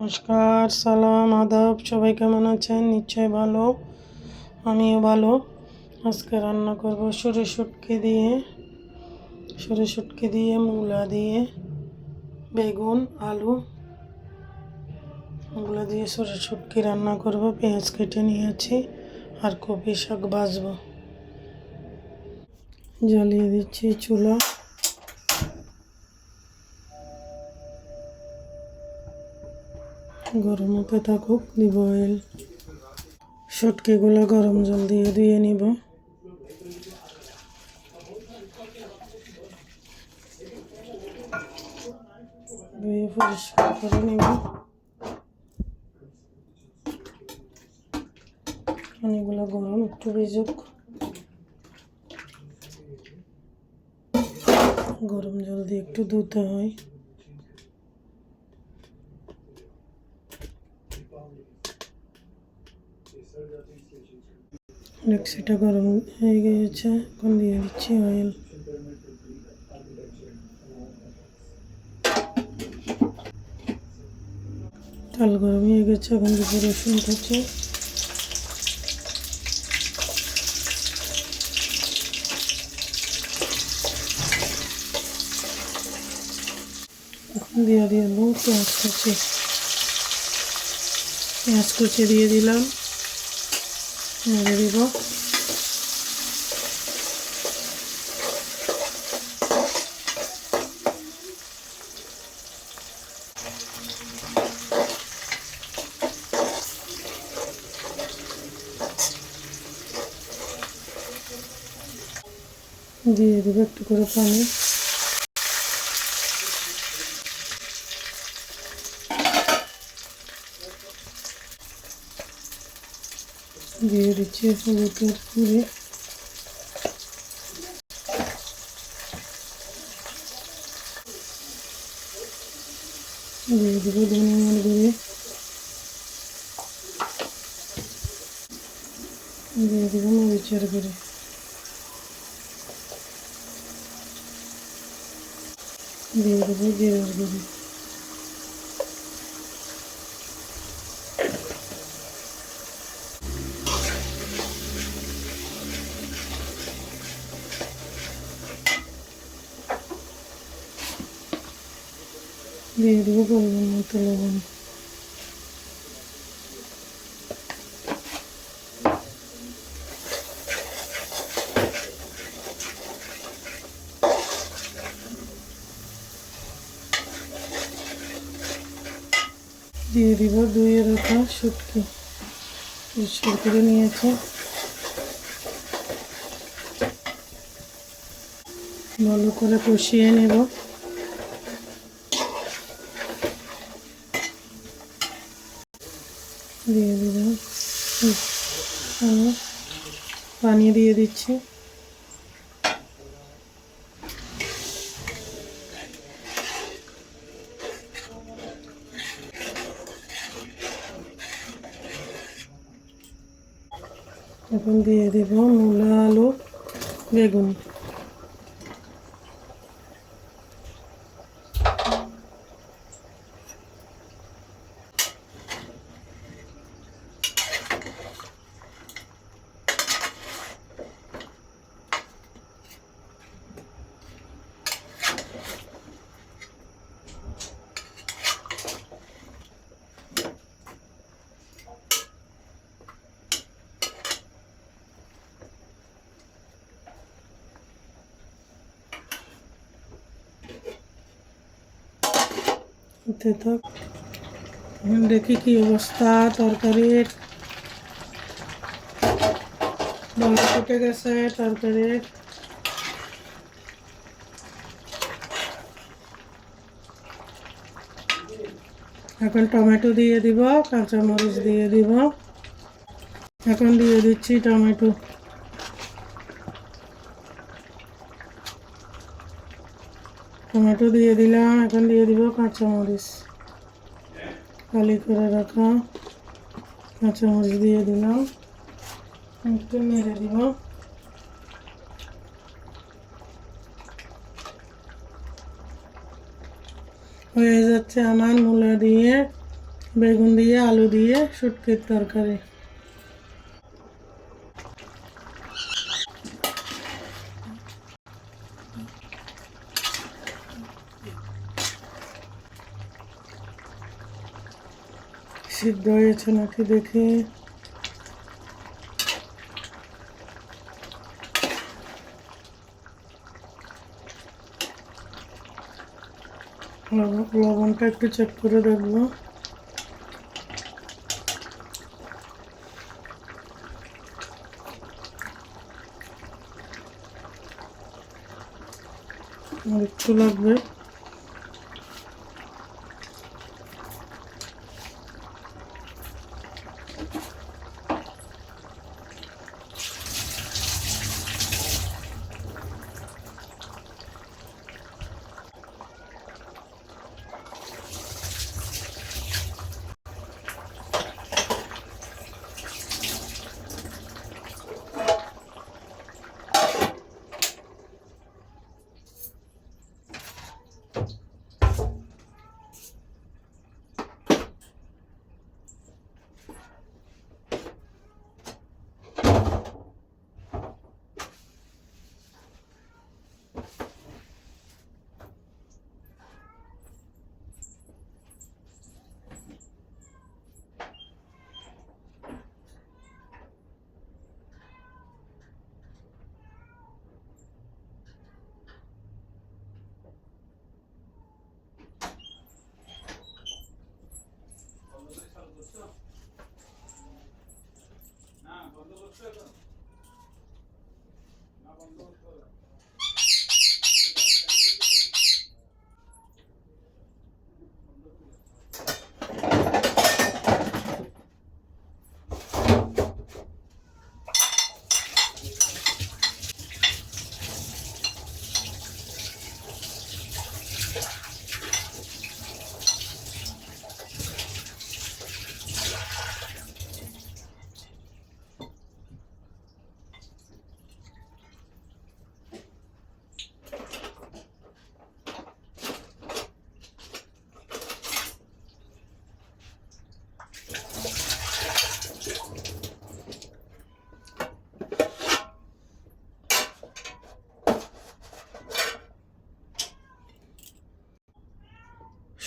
নমস্কার, সালাম, আদাব, সবাই কেমন আছেন? নিশ্চয় ভালো, আমিও ভালো। আজকে রান্না করব সরে শুটকি দিয়ে, সরে শুটকি দিয়ে, মূলা দিয়ে, বেগুন, আলু। ওগুলো দিয়ে সরে শুটকি রান্না করব, পেঁয়াজ কেটে নিয়েছি, আর কপি শাক ভাজবো। জ্বালিয়ে দিচ্ছি চুলা। গরম হতে থাকুক দিব অয়েল শুটকিগুলো গরম জল দিয়ে ধুয়ে নিব। ধুয়ে পরিষ্কার করে নিব। পানিগুলো গরম একটু ভিজুক। গরম জল দিয়ে একটু ধুতে হয়। মিক্সিটা গরম হয়ে গিয়েছে। এখন দিয়ে দিচ্ছি অয়েল তেল গরম হয়ে গেছে, এখন দুটো রসুন কুচি। এখন দিয়ে দিয়ে পেঁয়াজ কুচি। পেঁয়াজ কুচি দিয়ে দিলাম। নেড়ে দিব দিয়ে দেবো একটু করে পানি। দিয়ে দিচ্ছি হলুদের গুঁড়ি দিয়ে দেবো ধনিয়ার গুঁড়ি দিয়ে দেবো মরিচের গুঁড়ি। দিয়ে দেবো জিরার গুঁড়ি। দিয়ে পরিমাণ মতো লবণ দিয়ে দিব ধুয়ে রাখা শুটকি। পরিষ্কার করে নিয়েছে। ভালো করে কষিয়ে নেব দিয়ে দিলাম আমি পানি দিয়ে দিচ্ছি। এখন দিয়ে দেব মূলা আলু বেগুন। হতে থাক এখন দেখি কি অবস্থা তরকারির ভালো ফুটে গেছে তরকারির এখন টমেটো দিয়ে দিব, কাঁচামরিচ দিয়ে দিব। এখন দিয়ে দিচ্ছি টমেটো। টমেটো দিয়ে দিলাম, এখন দিয়ে দিব কাঁচামরিচ। খালি করে রাখা কাঁচামরিচ দিয়ে দিলাম। একটু নেড়ে দিব। হয়ে যাচ্ছে আমার মূলা দিয়ে, বেগুন দিয়ে, আলু দিয়ে, শুটকির তরকারি। সিদ্ধ হয়েছে নাকি দেখি। লবণ- লবণটা একটু চেক করে দেখব। একটু লাগবে। 어, 추격전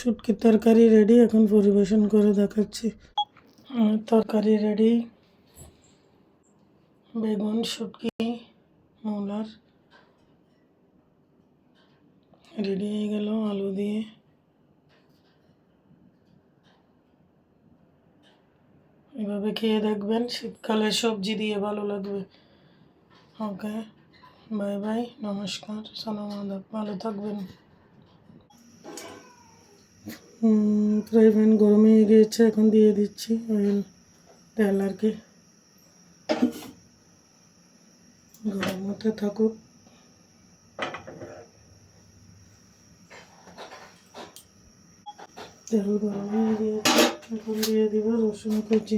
শুটকির তরকারি রেডি এখন পরিবেশন করে দেখাচ্ছি। তরকারি রেডি বেগুন, শুটকি, মূলার রেডি হয়ে গেল আলু দিয়ে। এভাবে খেয়ে দেখবেন শীতকালে সবজি দিয়ে ভালো লাগবে। ওকে বাই বাই নমস্কার, সালাম আদাব ভালো থাকবেন। ফ্রাই প্যান গরম হয়ে গিয়েছে, এখন দিয়ে দিচ্ছি অয়েল তেল আর কি গরম হতে থাকুক। তেল গরম হয়ে গিয়েছে, এখন দিয়ে দিব রসুন কুচি।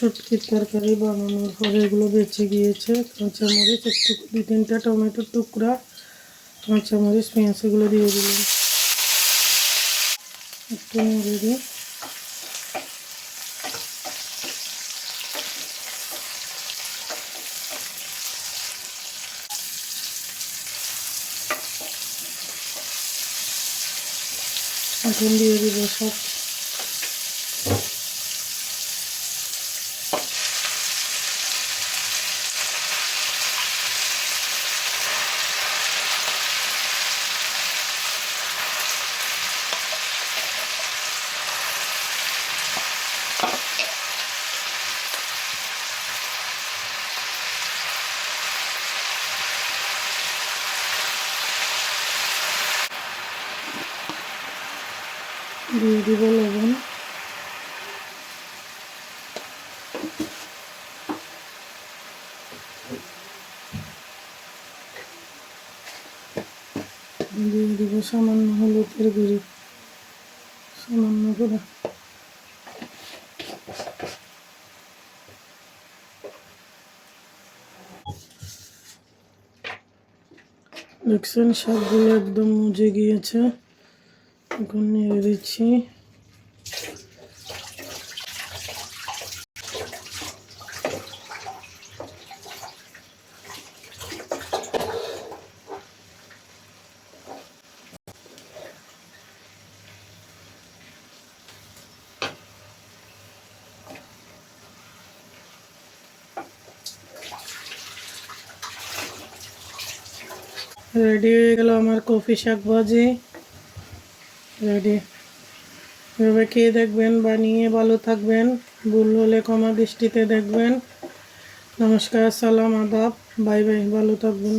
শুটকির তরকারি বানানোর পরে এগুলো বেঁচে গিয়েছে। কাঁচামরিচ, একটু দুই তিনটা টমেটোর টুকরা, কাঁচামরিচ, পেঁয়াজ এগুলো দিয়ে দিলাম। একটু নেড়ে দিই এখন দিয়ে দিব সব। দিয়ে দিব লবণ। দিয়ে দিব সামান্য হলুদের গুঁড়ি। সামান্য করে দেখছেন শাকগুলো একদম মুজে গিয়েছে। এখন নেড়ে দিচ্ছি রেডি হয়ে গেল আমার কফি শাক ভাজি। রেডি এভাবে খেয়ে দেখবেন? বানিয়ে ভালো থাকবেন। ভুল হলে ক্ষমা দৃষ্টিতে দেখবেন। নমস্কার, সালাম, আদাব। বাই বাই, ভালো থাকবেন।